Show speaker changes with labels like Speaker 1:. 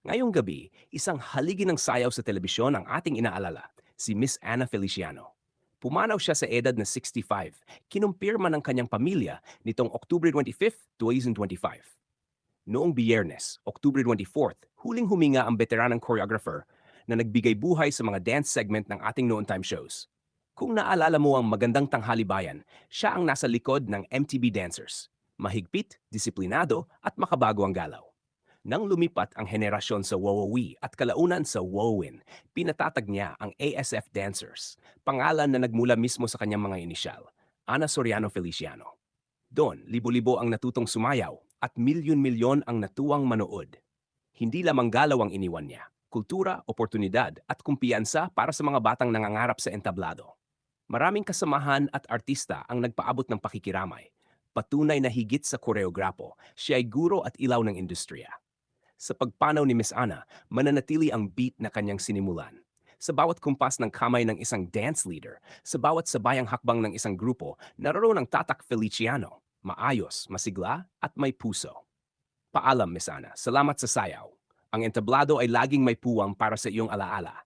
Speaker 1: Ngayong gabi, isang haligi ng sayaw sa telebisyon ang ating inaalala, si Miss Anna Feliciano. Pumanaw siya sa edad na 65, kinumpirma ng kanyang pamilya nitong October 25, 2025. Noong biyernes, October 24, huling huminga ang veteranang choreographer na nagbigay buhay sa mga dance segment ng ating noon time shows. Kung naalala mo ang magandang tanghali bayan, siya ang nasa likod ng MTV Dancers. Mahigpit, disiplinado at makabago ang galaw. Nang lumipat ang henerasyon sa Wowowi at kalaunan sa Wowin, pinatatag niya ang ASF Dancers, pangalan na nagmula mismo sa kanyang mga inisyal, Ana Soriano Feliciano. Doon, libo-libo ang natutong sumayaw at milyon-milyon ang natuwang manood. Hindi lamang galaw ang iniwan niya, kultura, oportunidad at kumpiyansa para sa mga batang nangangarap sa entablado. Maraming kasamahan at artista ang nagpaabot ng pakikiramay. Patunay na higit sa koreograpo, siya ay guro at ilaw ng industriya. Sa pagpanaw ni Miss Ana, mananatili ang beat na kanyang sinimulan. Sa bawat kumpas ng kamay ng isang dance leader, sa bawat sabayang hakbang ng isang grupo, naroon ang tatak Feliciano, maayos, masigla, at may puso. Paalam, Miss Ana. Salamat sa sayaw. Ang entablado ay laging may puwang para sa iyong alaala.